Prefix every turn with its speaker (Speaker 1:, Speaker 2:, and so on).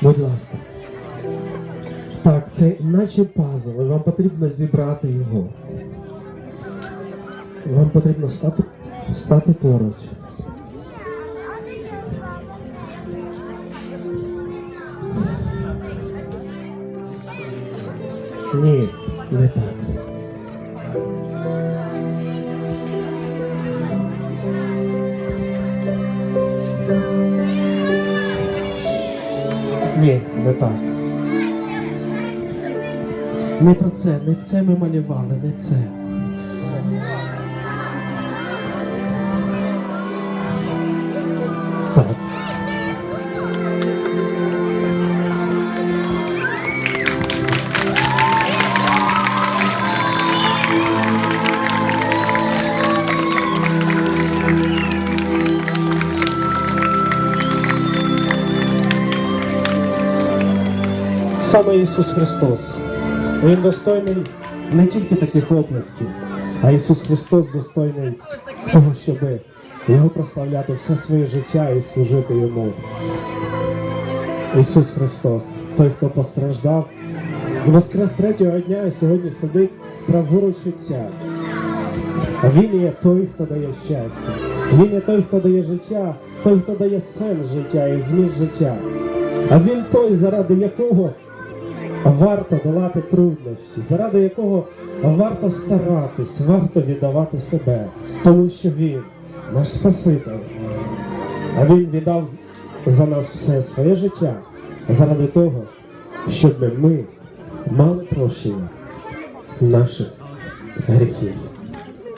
Speaker 1: Будь ласка. Так, це наче пазл, вам потрібно зібрати його. Вам потрібно стати, стати поруч. Ні, не так. Ні, не так. Не про це, не це ми малювали, не це. Так. Саме Ісус Христос. Він достойний не тільки таких оплесків, а Ісус Христос достойний того, щоб Його прославляти все своє життя і служити Йому. Ісус Христос, той, хто постраждав, воскрес третього дня і сьогодні сидить праворуч Отця. Він є той, хто дає щастя. Він є той, хто дає життя, той, хто дає сенс життя і зміст життя. А він той, заради якого варто долати труднощі, заради якого варто старатись, варто віддавати себе, тому що він наш Спаситель. А він віддав за нас все своє життя заради того, щоб ми мали прощення наших гріхів.